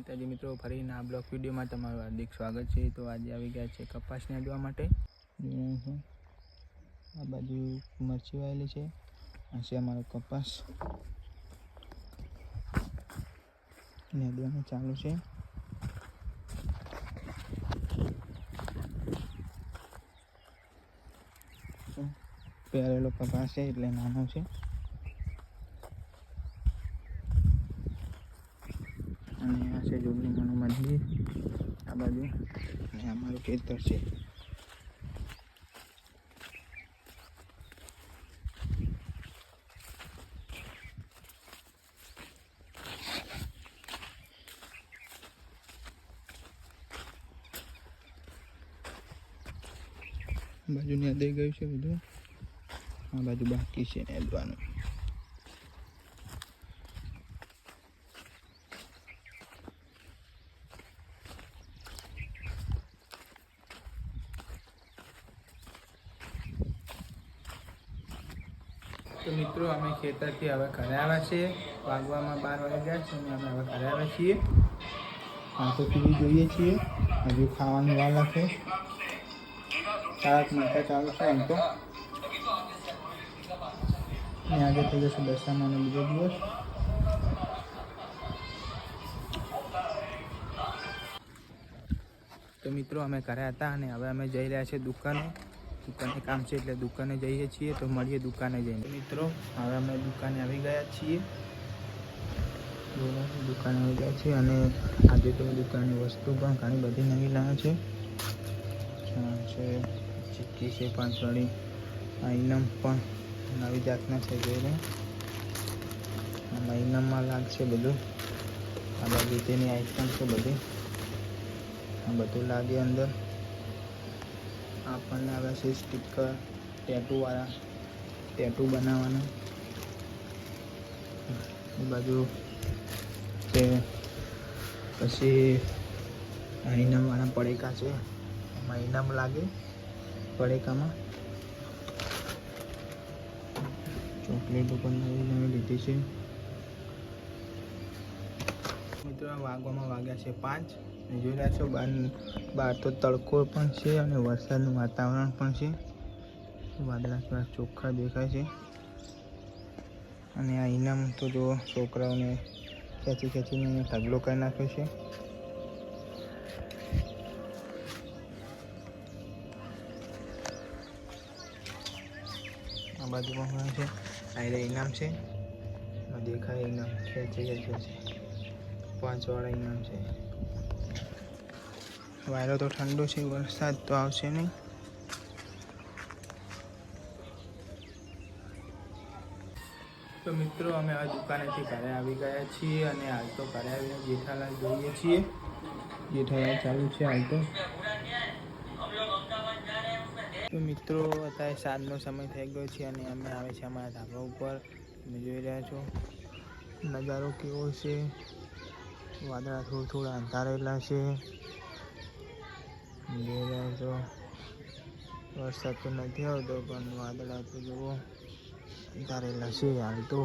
માતાજી મિત્રો, ફરીના આ બ્લોક વિડીયોમાં તમારું હાર્દિક સ્વાગત છે. તો આજે આવી ગયા છે કપાસને અડવા માટે. આ બાજુ મરચી વાયેલી છે. આ છે અમારો કપાસ. નેદવાનું ચાલુ છે. પહેરેલો કપાસ છે, એટલે નાનો છે. અને આ છે જોગણીમાનું મંદિર આ બાજુ અને અમારું ખેતર છે આ બાજુ નેદાઈ ગયું છે બધું આ બાજુ બાકી છે નેદવાનું તો મિત્રો, અમે ખેતરથી હવે ઘરે આવ્યા છીએ. વાગવામાં બાર વાગ્યા છે અને અમે હવે ઘરે આવ્યા છીએ. તો ટીવી જોઈએ છીએ. હજુ ખાવાની વાર લાગશે શાક, મરચા ચાલુ છે એમ તો. અને આજે થઈ જશે દશામાનો બીજો દિવસ. તો મિત્રો, અમે ઘરે હતા અને હવે અમે જઈ રહ્યા છીએ દુકાને. દુકાને કામ છે એટલે દુકાને જઈએ છીએ તો મળીએ દુકાને જઈને. મિત્રો, હવે અમે દુકાને આવી ગયા છીએ. દુકાને આવી ગયા છીએ અને આજે તો દુકાનની વસ્તુ પણ ઘણી બધી નવી લાવે છે. છે ચીક્કી છે પાંચવાળી આઈનમ પણ નવી જાતના છે જોઈ લો આમાં ઇનામમાં લાગશે બધું. આ બધી તેની આઈટમ છે બધી. આ બધું લાગે અંદર. આપણને આવ્યા છે સ્ટીકર ટેટુવાળા ટેટુ બનાવવાના. બાજુ છે. પછી ઇનામવાળા પડેકા છે. એમાં ઇનામ લાગે પડેકામાં. ચોકલેટો પણ નવી નવી લીધી છે. મિત્રો વાગવામાં વાગ્યા છે પાંચ. જોઈ રહ્યા છો બહાર બહાર તો તડકો પણ છે અને વરસાદનું વાતાવરણ પણ છે. વાદળા થોડા ચોખ્ખા દેખાય છે. અને આ ઇનામ તો જો છોકરાઓને ખેંચી ખેંચીને ઢગલો કરી નાખ્યો છે. આ બાજુ પણ છે. આ ઇનામ છે. દેખાય ઇનામ, ખેંચી ખેંચે છે. પાંચવાળા ઇનામ છે. વાયરો તો ઠંડો છે, વરસાદ તો આવશે નહીં. તો મિત્રો, અમે આ દુકાનેથી ઘરે આવી ગયા છીએ અને હાલ તો ઘરે આવીને જેઠાલાલ જોઈએ છીએ. જેઠાલાલ ચાલુ છે હાલ તો. મિત્રો, અત્યારે સાંજનો સમય થઈ ગયો છે અને અમે આવે છે અમારા ધાબા ઉપર. તમે જોઈ રહ્યા છો, નજારો કેવો છે. વાદળા થોડા થોડા અંધારેલા છે. જોઈ તો વરસાદ તો નથી આવતો પણ વાદળા તો જુઓ. તારે છે હાલ તો